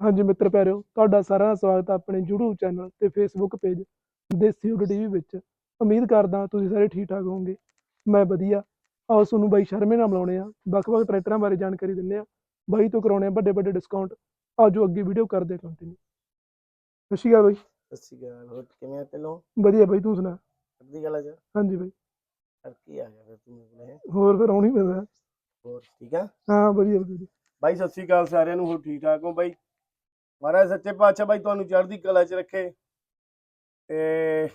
ਹਾਂਜੀ ਮਿੱਤਰ ਪਿਆਰਿਓ ਤੁਹਾਡਾ ਸਾਰਿਆਂ ਦਾ ਸਵਾਗਤ ਹੈ ਆਪਣੇ YouTube ਚੈਨਲ ਤੇ Facebook page Desi Hood TV ਵਿੱਚ। ਉਮੀਦ ਕਰਦਾ ਤੁਸੀਂ ਸਾਰੇ ਠੀਕ ਠਾਕ ਹੋਵੋਗੇ। ਮੈਂ ਵਧੀਆ। ਆਓ ਤੁਹਾਨੂੰ ਬਾਈ ਸ਼ਰਮੇ ਨਾਲ ਮਿਲਾਉਣੇ ਆ। ਵੱਖ-ਵੱਖ ਟਰੈਕਟਰਾਂ ਬਾਰੇ ਜਾਣਕਾਰੀ ਦਿੰਦੇ ਆ। ਬਾਈ ਤੋਂ ਕਰਾਉਣੇ ਆ ਵੱਡੇ ਵੱਡੇ ਡਿਸਕਾਊਂਟ ਆਜੋ ਅੱਗੇ ਵੀਡੀਓ ਕਰਦੇ ਕੰਟੀਨਿਊ ਸਤਿ ਸ਼੍ਰੀ ਅਕਾਲ ਬਾਈ। ਸਤਿ ਸ਼੍ਰੀ ਅਕਾਲ ਹੋਰ ਕਿਵੇਂ ਆ ਤੈਨੂੰ? ਵਧੀਆ ਬਾਈ ਤੂੰ ਸੁਣਾ? ਅੱਧੀ ਗੱਲ ਅੱਜ ਹਾਂਜੀ ਬਾਈ। ਕਰ ਕੀ ਆ ਗਿਆ ਫਿਰ ਤੂੰ ਕੋਲੇ ਹੋਰ ਫਿਰ ਆਉਣੀ ਪੈਂਦਾ ਹੋਰ ਠੀਕ ਆ? ਹਾਂ ਵਧੀਆ ਵਧੀਆ। ਬਾਈ ਸਤਿ ਸ਼੍ਰੀ ਅਕਾਲ ਸਾਰਿਆਂ ਨੂੰ ਹੋਰ ਠੀਕ ਠਾਕ ਹੋ ਬਾਈ? ਮਹਾਰਾਜ ਸੱਚੇ ਪਾਤਸ਼ਾਹ ਬਾਈ ਤੁਹਾਨੂੰ ਚੜ੍ਹਦੀ ਕਲਾ 'ਚ ਰੱਖੇ। ਤੇ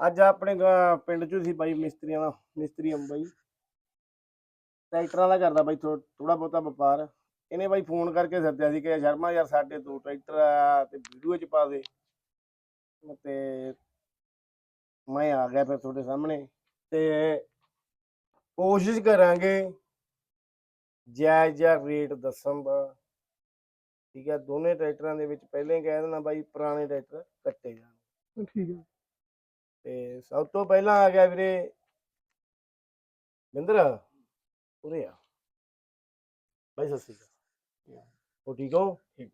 ਅੱਜ ਆਪਣੇ ਪਿੰਡ 'ਚ ਸੀ ਬਾਈ ਮਿਸਤਰੀਆਂ ਦਾ ਮਿਸਤਰੀ ਅੰਬ ਬਾਈ। ਟਰੈਕਟਰਾਂ ਦਾ ਕਰਦਾ ਬਾਈ ਥੋੜਾ ਬਹੁਤਾ ਵਪਾਰ। ਇਹਨੇ ਬਾਈ ਫੋਨ ਕਰਕੇ ਸੱਦਿਆ ਸੀ ਕਿ ਸ਼ਰਮਾ ਯਾਰ ਸਾਡੇ ਦੋ ਟਰੈਕਟਰ ਆ ਤੇ ਵੀਡੀਓ 'ਚ ਪਾ ਦੇ। ਤੇ ਮੈਂ ਆ ਗਿਆ ਫਿਰ ਤੁਹਾਡੇ ਸਾਹਮਣੇ। ਤੇ ਕੋਸ਼ਿਸ਼ ਕਰਾਂਗੇ ਜਾਇਜ਼ ਜਿਹਾ ਰੇਟ ਦੱਸਣ ਦਾ। ਠੀਕ ਹੈ ਦੋਨੇ ਟਰੈਕਟਰਾਂ ਦੇ ਵਿੱਚ ਪਹਿਲੇ ਹੀ ਕਹਿ ਦੇਣਾ ਬਾਈ ਪੁਰਾਣੇ ਟਰੈਕਟਰ ਕੱਟੇ ਜਾਣ। ਠੀਕ ਹੈ। ਤੇ ਸਭ ਤੋਂ ਪਹਿਲਾਂ ਆ ਗਿਆ ਵੀਰੇ ਮਿੰਦਰ ਉਰੇ ਆ। ਬਾਈ ਸਤਿ ਸ਼੍ਰੀ ਅਕਾਲ। ਹੋ ਠੀਕ ਹੋ? ਠੀਕ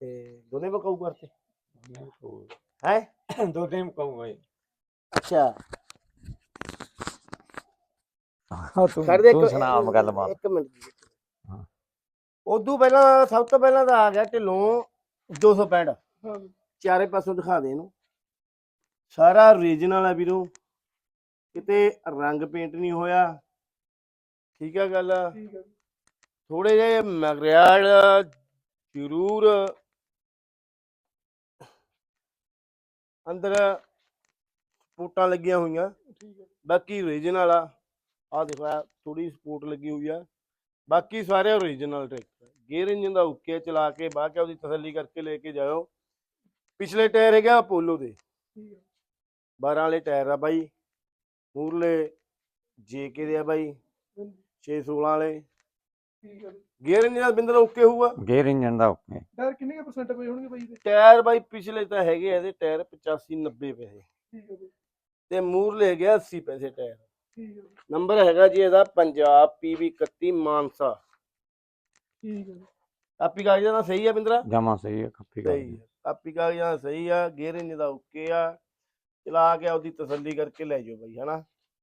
ਤੇ ਦੋਨੇ ਬਕਾਊ ਕਰਤੇ ਹੈ? ਦੋ ਟਾਈਮ ਕਹੂੰਗਾ ਜੀ। ਅੱਛਾ। ਹਾਂ ਤੂੰ ਸੁਣਾ ਆਮ ਗੱਲਬਾਤ। ਇੱਕ ਮਿੰਟ। ਉਦੋਂ ਪਹਿਲਾਂ ਸਭ ਤੋਂ ਪਹਿਲਾਂ ਤਾਂ ਆ ਗਿਆ ਢਿੱਲੋਂ 265 ਹਾਂ। ਚਾਰੇ ਪਾਸੋਂ ਦਿਖਾ ਦੇ ਇਹਨੂੰ। ਸਾਰਾ ਓਰੀਜਨਲ ਆ ਵੀਰੋ। ਕਿਤੇ ਰੰਗ ਪੇਂਟ ਨਹੀਂ ਹੋਇਆ। ਠੀਕ ਆ ਗੱਲ। ਠੀਕ ਹੈ ਥੋੜੇ ਜਿਹੇ ਮਗਰਿਆੜ ਜ਼ਰੂਰ। ਅੰਦਰ ਸਪੋਰਟਾਂ ਲੱਗੀਆਂ ਹੋਈਆਂ। ਠੀਕ ਹੈ ਬਾਕੀ ਓਰੀਜਨਲ ਆ। ਆ ਦੇਖੋ ਥੋੜੀ ਸਪੋਰਟ ਲੱਗੀ ਹੋਈ ਆ। ਬਾਕੀ ਸਾਰੇ ਓਰੀਜਨਲ ਟਰੈਕਟਰ ਗੇਅਰ ਇੰਜਨ ਦਾ ਓਕੇ ਚਲਾ ਕੇ ਬਾਅਦ ਚ ਉਹਦੀ ਤਸੱਲੀ ਕਰਕੇ ਲੈ ਕੇ ਜਾਓ ਪਿਛਲੇ ਟਾਇਰ ਹੈਗਾ ਅਪੋਲੋ ਦੇ। ਠੀਕ ਹੈ 12 ਵਾਲੇ ਟਾਇਰ ਆ ਬਾਈ। ਮੂਰਲੇ ਜੇਕੇ ਦੇ ਆ ਬਾਈ। ਹਾਂਜੀ, 616 ਵਾਲੇ। ਗੇਅਰ ਇੰਜਨ ਦਾ ਬਿੰਦਰ ਓਕੇ ਹੋਊਗਾ। ਗੇਅਰ ਇੰਜਨ ਦਾ ਓਕੇ ਟਾਇਰ ਕਿੰਨੇ ਕੁ ਪਰਸੈਂਟ ਪਏ ਹੋਣਗੇ ਬਾਈ ਦੇ ਟਾਇਰ ਬਾਈ ਪਿਛਲੇ ਤਾਂ ਹੈਗੇ ਆ ਇਹਦੇ ਟਾਇਰ 85 90 ਪੈਸੇ ਠੀਕ ਹੈ ਤੇ ਮੂਰਲੇ ਹੈਗੇ ਆ 80 ਪੈਸੇ ਟਾਇਰ। ਠੀਕ ਹੈ ਬਾਈ, ਨੰਬਰ ਹੈਗਾ ਜੀ ਇਹਦਾ ਪੰਜਾਬ PV 31 ਮਾਨਸਾ। ਠੀਕ ਹੈ। ਕਾਪੀ ਕਾਗਜ਼ਾਂ ਦਾ ਸਹੀ ਆ ਬਿੰਦਰਾ? ਜਮਾ ਸਹੀ ਹੈ ਖੱਪੀ ਗੱਲ ਸਹੀ ਆ। ਕਾਪੀ ਕਾਗਜ਼ਾਂ ਦਾ ਸਹੀ ਆ ਗੇਅਰ ਇੰਜ ਦਾ ਓਕੇ ਆ। ਚਲਾ ਕੇ ਉਹਦੀ ਤਸੱਲੀ ਕਰਕੇ ਲੈ ਜਾਓ ਬਾਈ ਹਨਾ?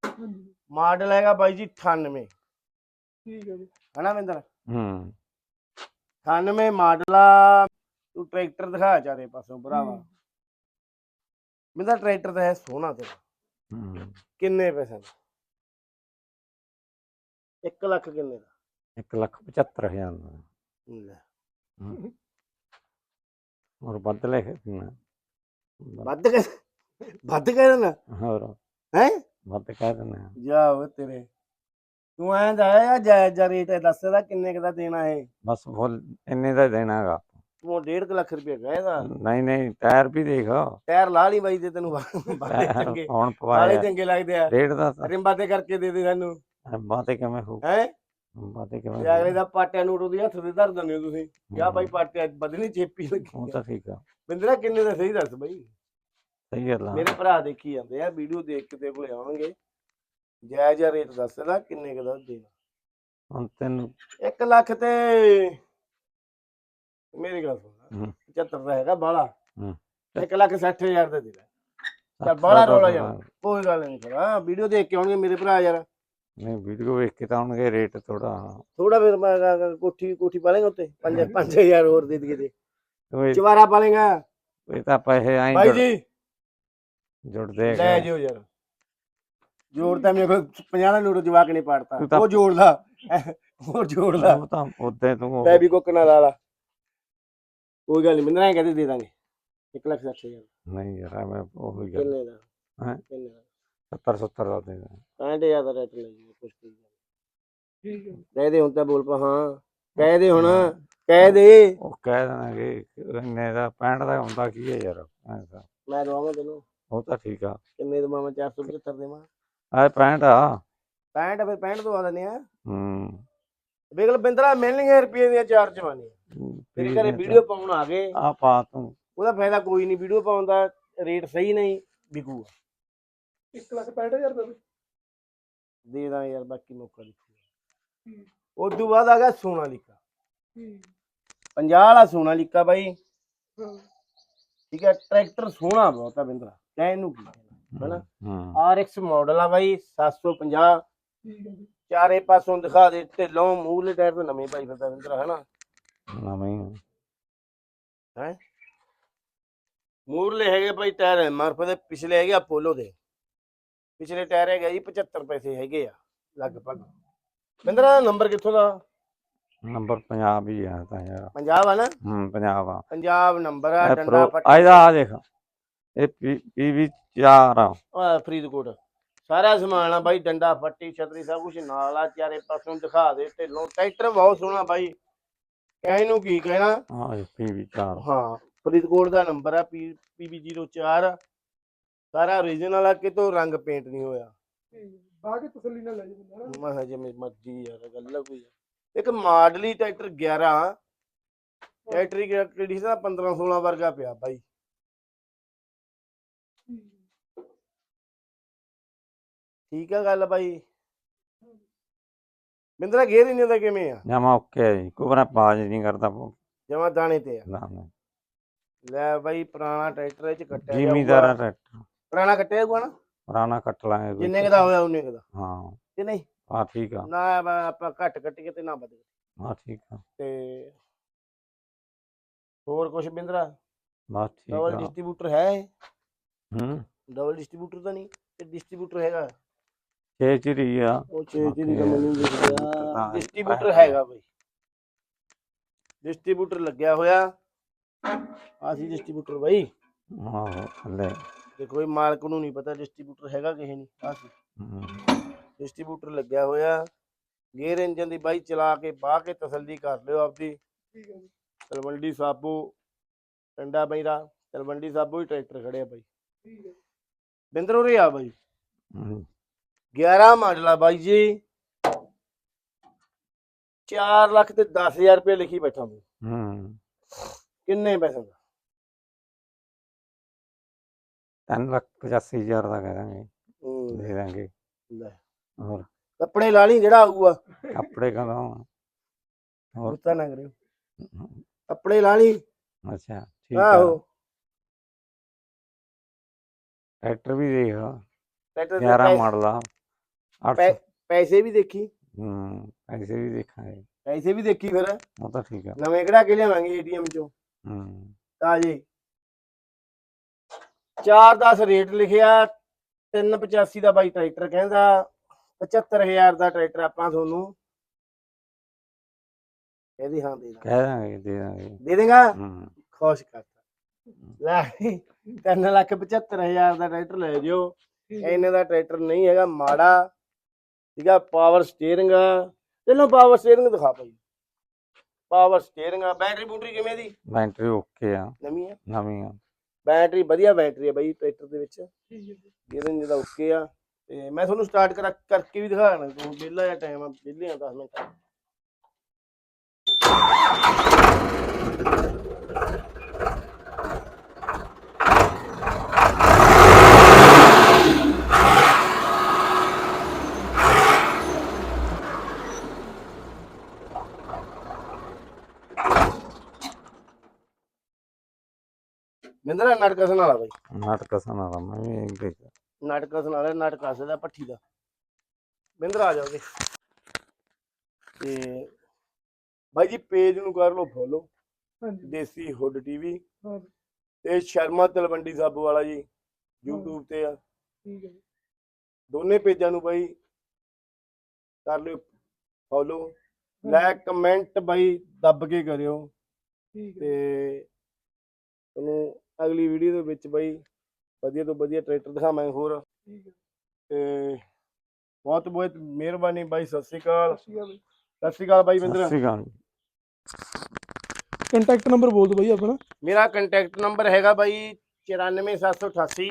ਹਾਂਜੀ। ਮਾਡਲ ਹੈਗਾ ਬਾਈ ਜੀ 98 ਠੀਕ ਹੈ ਬਾਈ ਹਨਾ ਬਿੰਦਰ? ਹੂੰ। 98 ਮਾਡਲ ਆ। ਤੂੰ ਟਰੈਕਟਰ ਦਿਖਾ ਚਾਰੇ ਪਾਸੋਂ ਭਰਾਵਾ। ਬਿੰਦਰ ਟਰੈਕਟਰ ਤਾਂ ਹੈ ਸੋਹਣਾ ਤੇਰਾ। ਹੂੰ। ਕਿੰਨੇ ਪੈਸੇ ਦਾ? 1 ਲੱਖ ਕਿੰਨੇ ਦਾ? 1 ਲੱਖ 75000 ਦਾ। ਲੈ, ਹੂੰ। ਹੋਰ ਵੱਧ ਲੈ ਕੇ ਨਾ ਵੱਧ ਕੇ ਵੱਧ ਕੇ ਨਾ ਹੋਰ। ਹੈ? ਵੱਧ ਕਹਿ ਦਿੰਦੇ ਆ ਜਾ ਓਏ ਤੇਰੇ। ਤੂੰ ਐਂ ਦਾ ਆ ਜਾਇਜ਼ ਜਿਹਾ ਰੇਟ ਹੈ ਦੱਸ ਇਹਦਾ ਕਿੰਨੇ ਕੁ ਦਾ ਦੇਣਾ ਹੈ ਬਸ ਫੁੱਲ ਇੰਨੇ ਦਾ ਹੀ ਦੇਣਾ ਹੈਗਾ। ਤੂੰ 1.5 ਲੱਖ ਰੁਪਏ ਕਹੇਦਾ ਨਹੀਂ ਨਹੀਂ ਟਾਇਰ ਵੀ ਦੇਖ। ਟਾਇਰ ਲਾ ਲਈ ਬਾਈ ਦੇ ਤੈਨੂੰ ਬਾਲੇ ਟਾਇਰ ਚੰਗੇ। ਹੁਣ ਬਾਲੇ ਪਵਾਇਆ। ਚੰਗੇ ਲੱਗਦੇ ਆ। ਰੇਟ ਦਾ ਤਾਂ ਰਿੰਬਾਂ ਤੇ ਕਰਕੇ ਦੇ ਦੇ ਸਾਨੂੰ। ਬਾਤੇ ਕਿਵੇਂ ਹੋ ਹੈ? ਬਾਤੇ ਕਿਵੇਂ ਤੇ ਅਗਲੇ ਦਾ ਪਾਟਿਆਂ ਨੂੰ ਉਹਦੀ ਹੱਥ ਦੇ ਧਰ ਦਿੰਦੇ ਹੋ ਤੁਸੀਂ ਕਿਆ ਬਾਈ ਪਾਟਿਆ ਬਦਨੀ ਚੇਪੀ ਉਹ ਲੱਗੀ ਤਾਂ ਠੀਕ ਆ। ਬਿੰਦਰਾ ਕਿੰਨੇ ਦਾ ਸਹੀ ਦੱਸ ਬਾਈ? ਸਹੀ ਗੱਲ ਆ। ਮੇਰੇ ਭਰਾ ਦੇਖੀ ਜਾਂਦੇ ਆ ਵੀਡੀਓ ਦੇਖ ਕੇ ਤੇ ਕੋਲੇ ਆਉਣਗੇ। ਜਾਇਜ਼ ਰੇਟ ਦੱਸ ਇਹਦਾ ਕਿੰਨੇ ਕੁ ਦਾ ਦੇਣਾ ਹੁਣ ਤੈਨੂੰ 1 ਲੱਖ ਤੇ ਮੇਰੀ ਗੱਲ ਸੁਣ। ਹੂੰ। 75 ਦਾ ਹੈਗਾ ਬਾਲਾ ਹੂੰ। 1 ਲੱਖ 60000 ਦਾ ਦੇ ਸੌ ਰੌਲਾ ਯਾਰ। ਕੋਈ ਗੱਲ ਨਹੀਂ ਹਾਂ ਵੀਡੀਓ ਦੇਖ ਕੇ ਆਉਣਗੇ ਮੇਰੇ ਭਰਾ ਯਾਰ। ਨਹੀਂ ਵੀਡੀਓ ਵੇਖ ਕੇ ਤਾਂ ਆਉਣਗੇ ਰੇਟ ਥੋੜਾ ਥੋੜਾ ਫਿਰ ਮੈਂ ਕੋਠੀ ਕੋਠੀ ਪਾ ਲੇਗਾ ਉੱਤੇ? 5 5000 ਹੋਰ ਦੇ ਦਈਏ ਤੇ। ਚਵਾਰਾ ਪਾ ਲੇਗਾ ਇਹ ਤਾਂ ਪੈਸੇ ਆਈ ਭਾਈ ਜੀ। ਜੁੜਦੇ ਲੈ ਹੈਗੇ। ਜਿਓ ਯਾਰ। ਜੋੜ ਤਾਂ ਮੇਰੇ ਕੋਲ 50 ਦਾ ਨੋਟ ਜਵਾਕ ਨਹੀਂ ਪਾੜਤਾ। ਤੂੰ ਤਾਂ- ਉਹ ਜੋੜ ਲਾ। ਉਹ ਜੋੜ ਲਾ। ਉਹ ਤਾਂ ਉਦੋਂ ਤੂੰ ਉਹ- ਬੈਬੀ ਕੋਕ ਨਾਲ ਲਾ ਲਾ। ਕੋਈ ਗੱਲ ਨਹੀਂ ਐਂ ਕਹਦੇ ਦੇ ਦਾਂਗੇ। 1 ਲੱਖ 60000 ਨਹੀਂ ਯਾਰ ਮੈਂ ਉਹ ਹੀ ਗੱਲ। ਕਿੰਨੇ ਦਾ? ਹੈਂ? ਕਿੰਨੇ ਦਾ? 70 70 ਦਾ ਦੇ ਦੇ। 65000 ਦਾ ਰੇਟ ਲੈ ਜੀ ਕੁਛ ਕੀ ਠੀਕ ਹੈ। ਕਹਿ ਦੇ ਹੁਣ ਤਾਂ ਬੋਲ ਪਾ ਹਾਂ। ਕਹਿ ਦੇ ਹੁਣ ਕਹਿ ਦੇ। ਉਹ ਕਹਿ ਦੇਣਗੇ ਇੰਨੇ ਦਾ 65 ਦਾ ਹੁੰਦਾ ਕੀ ਹੈ ਯਾਰ? ਐਂ ਤਾਂ। ਮੈਂ ਦਵਾਵਾਂ ਤੈਨੂੰ। ਉਹ ਤਾਂ ਠੀਕ ਆ। ਕਿੰਨੇ ਦਵਾਂ ਮੈਂ 475 ਦੇਵਾਂ। ਆ। 65 ਆ 65 ਫਿਰ 65 ਦਵਾ ਦਿੰਦੇ ਆ। ਹੂੰ। ਵੇਖ ਲਓ ਬਿੰਦਰਾ ਮਿਲਣਗੇ ਰੁਪਏ ਦੀਆਂ ਚਾਰ ਜਵਾਨੀਆਂ। ਤੇਰੇ ਘਰੇ ਵੀਡੀਓ ਪਾਉਣ ਆ ਗਏ। ਆ ਪਾ ਤੂੰ। ਉਹਦਾ ਫਾਇਦਾ ਕੋਈ ਨਹੀਂ ਵੀਡੀਓ ਪਾਉਣ ਦਾ ਰੇਟ ਸਹੀ ਨਹੀਂ ਵਿਕੂਗਾ 1 ਲੱਖ 65000 ਦਾ ਬਾਈ ਦੇ ਦਾਂ ਯਾਰ ਬਾਕੀ ਮੌਕਾ ਦੇਖੋ ਹੂੰ। ਉਸ ਤੋਂ ਬਾਅਦ ਆ ਗਿਆ ਸੋਨਾਲੀਕਾ ਠੀਕ 50 ਵਾਲਾ ਸੋਨਾਲੀਕਾ ਬਾਈ। ਠੀਕ ਹੈ ਟਰੈਕਟਰ ਸੋਹਣਾ ਬਹੁਤ ਆ ਬਿੰਦਰਾ। ਕਹਿਣ ਨੂੰ ਕੀ ਕਹਿਣਾ, ਹਨਾ? ਹੂੰ। RX ਮਾਡਲ ਆ ਬਾਈ 750 ਠੀਕ ਹੈ ਜੀ। ਚਾਰੇ ਪਾਸੋਂ ਦਿਖਾ ਦੇ ਢਿੱਲੋਂ ਮੂਹਲੇ ਟਾਇਰ ਤੇ ਨਵੇਂ ਪਾਈ ਫਿਰਦਾ ਬਿੰਦਰਾ ਹਨਾ? ਨਵੀਂ ਹੈ? ਮੂਰਲੇ ਹੈਗੇ ਭਾਈ ਟਾਇਰ ਮਰਫ ਦੇ ਪਿਛਲੇ ਹੈਗੇ ਅਪੋਲੋ ਦੇ। ਪਿਛਲੇ ਟਾਇਰ ਹੈਗੇ ਜੀ 75 ਪੈਸੇ ਹੈਗੇ ਆ ਲਗਭਗ। ਬਿੰਦਰਾ ਨੰਬਰ ਕਿੱਥੋਂ ਦਾ? ਨੰਬਰ ਪੰਜਾਬ ਹੀ ਆ ਤਾਂ ਯਾਰ। ਪੰਜਾਬ ਆ ਨਾ? ਹੂੰ ਪੰਜਾਬ ਆ। ਪੰਜਾਬ ਨੰਬਰ ਆ ਇਹ ਡੰਡਾ ਪ੍ਰੋ ਫੱਟੀ ਇਹਦਾ ਆ ਦੇਖ ਇਹ ਪੀਵੀ 4 ਆ। ਆਹ ਫਰੀਦਕੋਟ। ਸਾਰਾ ਸਮਾਨ ਆ ਬਾਈ ਡੰਡਾ ਫੱਟੀ ਛਤਰੀ ਸਭ ਕੁਝ ਨਾਲ ਆ ਚਾਰੇ ਪਾਸੋਂ ਦਿਖਾ ਦੇ ਢਿੱਲੋਂ। ਟਰੈਕਟਰ ਬਹੁਤ ਸੋਹਣਾ ਬਾਈ। ਕਹਿ ਨੂੰ ਕੀ ਕਹਿਣਾ? ਆ ਪੀਵੀ 4 ਹਾਂ ਫਰੀਦਕੋਟ ਦਾ ਨੰਬਰ ਆ PB04 ਸਾਰਾ ਓਰੀਜਨਲ ਆ ਕਿਤੋਂ ਰੰਗ ਪੇਂਟ ਨਹੀਂ ਹੋਇਆ। ਬਾਕੀ ਤਸੱਲੀ ਨਾਲ ਲੈ ਜੀ ਬੰਦਾ ਨਾ। ਮੈਂ ਕਿਹਾ ਜਿਵੇਂ ਮਰਜ਼ੀ ਯਾਰ ਗੱਲ ਆ ਕੋਈ ਇੱਕ ਮਾਡਲੀ ਟਰੈਕਟਰ 11 ਟਰੈਕਟਰ ਦੀ ਕਿਹੜੀ ਸੀ 15 16 ਵਰਗਾ ਪਿਆ ਬਾਈ। ਠੀਕ ਆ ਗੱਲ ਬਾਈ। ਬਿੰਦਰਾ ਗੇਰ ਇੰਨੇ ਦਾ ਕਿਵੇਂ ਆ? ਜਮਾ ਓਕੇ ਜੀ ਕੋਈ ਨਾ ਪਾਜ ਨਹੀਂ ਕਰਦਾ। ਜਮਾ ਦਾਣੇ ਤੇ ਆ। ਨਾ ਨਾ। ਲੈ ਬਾਈ ਪੁਰਾਣਾ ਟਰੈਕਟਰ ਇਹ ਚ ਕੱਟਿਆ ਜ਼ਿਮੀਦਾਰਾ ਜਾਊਗਾ। ਟਰੈਕਟਰ। ਪੁਰਾਣਾ ਕੱਟਿਆ ਹੋਊਗਾ ਨਾ? ਪੁਰਾਣਾ ਕੱਟ ਲਾਂਗੇ ਕੋਈ ਜਿੰਨੇ ਕੁ ਦਾ ਹੋਇਆ ਉਹਨੇ ਕੁ ਦਾ। ਹਾਂ। ਕਿ ਨਹੀਂ? ਆ ਠੀਕ ਆ। ਨਾ ਬ- ਆਪਾਂ ਘੱਟ ਕੱਟੀਏ ਤੇ ਨਾ ਵੱਧ ਆ ਠੀਕ ਆ। ਤੇ ਹੋਰ ਕੁਝ ਬਿੰਦਰਾ? ਬਸ ਠੀਕ ਡਬਲ ਆ। ਡਿਸਟ੍ਰੀਬਿਊਟਰ ਹੈ ਹੂੰ। ਡਬਲ ਡਿਸਟ੍ਰੀਬਿਊਟਰ ਤਾਂ ਨਹੀਂ ਤੇ ਡਿਸਟ੍ਰੀਬਿਊਟਰ ਹੈਗਾ। ਛੇ ਚਿਰੀ ਆ। ਉਹ 6 ਜੀ ਦੀ. ਤਾਂ ਮੈਨੂੰ ਹੈ। ਡਿਸਟ੍ਰੀਬਿਊਟਰ ਹੈਗਾ ਬਈ। ਡਿਸਟ੍ਰੀਬਿਊਟਰ ਲੱਗਿਆ ਹੋਇਆ। ਆ ਸੀ ਡਿਸਟ੍ਰੀਬਿਊਟਰ ਬਈ। ਆਹੋ ਥੱਲੇ ਤੇ ਕੋਈ ਮਾਲਕ ਨੂੰ ਨਹੀਂ ਪਤਾ ਡਿਸਟ੍ਰੀਬਿਊਟਰ ਹੈਗਾ ਕਿਸੇ ਨਹੀਂ ਆ ਸੀ। ਹੂੰ। ਡਿਸਟ੍ਰੀਬਿਊਟਰ ਲੱਗਿਆ ਹੋਇਆ ਗੇਅਰ ਇੰਜਨ ਦੀ ਬਾਈ ਚਲਾ ਕੇ ਬਾਹ ਕੇ ਤਸੱਲੀ ਕਰ ਲਿਓ ਆਪਦੀ। ਠੀਕ ਹੈ ਜੀ। ਤਲਵੰਡੀ ਸਾਬੋ ਟੰਡਾ ਬਈਰਾ ਤਲਵੰਡੀ ਸਾਬੋ ਹੀ ਟਰੈਕਟਰ ਖੜੇ ਆ ਬਾਈ। ਠੀਕ ਹੈ। ਬਿੰਦਰ ਉਰੇ ਆ ਬਾਈ। ਹੂੰ। 11 ਮਾਡਲ ਆ ਬਾਈ ਜੀ। 4 ਲੱਖ ਤੇ 10000 ਰੁਪਏ ਲਿਖੀ ਬੈਠਾ ਮੈਂ। ਹੂੰ। ਕਿੰਨੇ ਪੈਸੇ ਦਾ? ਤਿੰਨ ਲੱਖ ਪਚਾਸੀ ਹਜ਼ਾਰ ਦਾ ਕਹਿ ਦਾਂਗੇ ਹੂੰ, ਦੇ ਦਾਂਗੇ। ਲੈ। ਹੋਰ? ਕੱਪੜੇ ਲਾ ਲਈ ਜਿਹੜਾ ਆਊਗਾ। ਕੱਪੜੇ ਕਦੋਂ ਹੋਰ? ਗੁੱਸਾ ਨਾ ਕਰਿਓ। ਕੱਪੜੇ ਲਾ ਲਈ। ਅੱਛਾ ਠੀਕ ਆ। ਆਹੋ। ਟਰੈਕਟਰ ਵੀ ਦੇਖ ਟਰੈਕਟਰ ਦੇ 11 ਪੈ- ਮਾਡਲ ਆ। 8 ਪੈ- ਪੈਸੇ ਵੀ ਦੇਖੀ। ਹੂੰ ਪੈਸੇ ਵੀ ਦੇਖਾਂਗੇ। ਪੈਸੇ ਵੀ ਦੇਖੀ ਫਿਰ। ਉਹ ਤਾਂ ਠੀਕ ਆ। ਨਵੇਂ ਕਿਹੜਾ ਕੇ ਲਿਆਵਾਂਗੇ ਏਟੀਐਮ ਚੋਂ। ਹੂੰ। ਤਾਜੇ। 410 ਰੇਟ ਲਿਖਿਆ 385 ਦਾ ਬਾਈ ਟਰੈਕਟਰ ਕਹਿੰਦਾ 75000 ਦਾ ਟਰੈਕਟਰ ਆਪਾਂ ਤੁਹਾਨੂੰ ਇਹਦੀ ਹਾਂ ਦੇ ਦਾਂਗੇ। ਕਹਿ ਦਾਂਗੇ ਦੇ ਦਾਂਗੇ। ਦੇ ਦੇਗਾ? ਹੂੰ। ਖੁਸ਼ ਕਰਤਾ ਲੈ 3 ਲੱਖ 75000 ਦਾ ਟਰੈਕਟਰ ਲੈ ਜਿਓ। ਇਹਨੇ ਦਾ ਟਰੈਕਟਰ ਨਹੀਂ ਹੈਗਾ ਮਾੜਾ। ਠੀਕ ਆ ਪਾਵਰ ਸਟੀਅਰਿੰਗ ਚਲੋ ਪਾਵਰ ਸਟੀਅਰਿੰਗ ਦਿਖਾ ਭਾਈ। ਪਾਵਰ ਸਟੀਅਰਿੰਗ ਆ ਬੈਟਰੀ ਬੂਟਰੀ ਕਿਵੇਂ ਦੀ? ਬੈਟਰੀ ਓਕੇ ਆ। ਨਵੀਂ ਆ? ਨਵੀਂ ਆ। ਬੈਟਰੀ ਵਧੀਆ ਬੈਟਰੀ ਆ ਬਾਈ ਟਰੈਕਟਰ ਦੇ ਵਿੱਚ। ਹੈ ਇਹਦੇ ਜਿਹਦਾ ਓਕੇ ਆ। ਤੇ ਮੈਂ ਤੁਹਾਨੂੰ ਸਟਾਰਟ ਕਰਾ ਕਰਕੇ ਵੀ ਦਿਖਾਣਾ ਤੁਹਾਨੂੰ ਵਿਹਲਾ ਜਿਹਾ ਟਾਈਮ ਆ ਵਿਹਲੇ ਆ 10 ਮਿੰਟ। ਮਿੰਦਰਾ ਨਾਟਕ ਸੁਣਾ ਲਾ ਬਾਈ। ਨਾਟਕ ਸੁਣਾ ਦਾ ਮੈਂ ਵੀ ਦੇਖ ਨਾਟਕ ਸੁਣਾ ਲੈ ਨਾਟਕ ਹੱਸਦਾ ਦਾ ਪੱਠੀ ਦਾ। ਬਿੰਦਰ ਆ ਜਾਓਗੇ ਤੇ ਬਾਈ ਜੀ ਪੇਜ ਨੂੰ ਕਰ ਲਓ ਫੋਲੋ ਹਾਂਜੀ। Desi Hood TV. ਹਾਂ ਤੇ ਸ਼ਰਮਾ ਤਲਵੰਡੀ ਸਾਬੋ ਵਾਲਾ ਜੀ YouTube ਤੇ ਆ। ਠੀਕ ਹੈ। ਜੀ ਦੋਨੇ ਪੇਜਾਂ ਨੂੰ ਬਾਈ ਕਰ ਲਿਓ ਫੋਲੋ ਲਾਈਕ ਕਮੈਂਟ ਬਾਈ ਦੱਬ ਕੇ ਕਰਿਓ। ਠੀਕ ਹੈ। ਤੇ ਤੁਹਾਨੂੰ ਅਗਲੀ ਵੀਡੀਓ ਦੇ ਵਿੱਚ ਬਾਈ ਵਧੀਆ ਤੋਂ ਵਧੀਆ ਟਰੈਕਟਰ ਦਿਖਾਵਾਂਗੇ ਹੋਰ। ਠੀਕ ਹੈ। ਤੇ ਬਹੁਤ ਬਹੁਤ ਮਿਹਰਬਾਨੀ ਬਾਈ ਸਤਿ ਸ਼੍ਰੀ ਅਕਾਲ। ਸਤਿ ਸ਼੍ਰੀ ਅਕਾਲ ਬਾਈ। ਸਤਿ ਸ਼੍ਰੀ ਅਕਾਲ ਬਾਈ ਸਤਿ ਬਿੰਦਰ ਸ਼੍ਰੀ ਅਕਾਲ। ਕੰਟੈਕਟ ਨੰਬਰ ਬੋਲ ਦਿਓ ਬਾਈ ਆਪਣਾ। ਮੇਰਾ ਕੰਟੈਕਟ ਨੰਬਰ ਹੈਗਾ ਬਾਈ 94788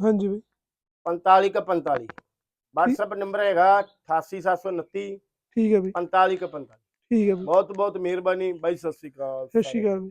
ਹਾਂਜੀ ਬਾਈ। 4545 WhatsApp ਨੰਬਰ ਹੈਗਾ 88729 ਠੀਕ ਹੈ ਬਾਈ। 4545 ਠੀਕ ਹੈ ਬਾਈ। ਬਹੁਤ ਬਹੁਤ ਮਿਹਰਬਾਨੀ ਬਾਈ ਸਤਿ ਸ਼੍ਰੀ ਅਕਾਲ ਸਤਿ ਸ਼੍ਰੀ ਅਕਾਲ ਬਾਈ।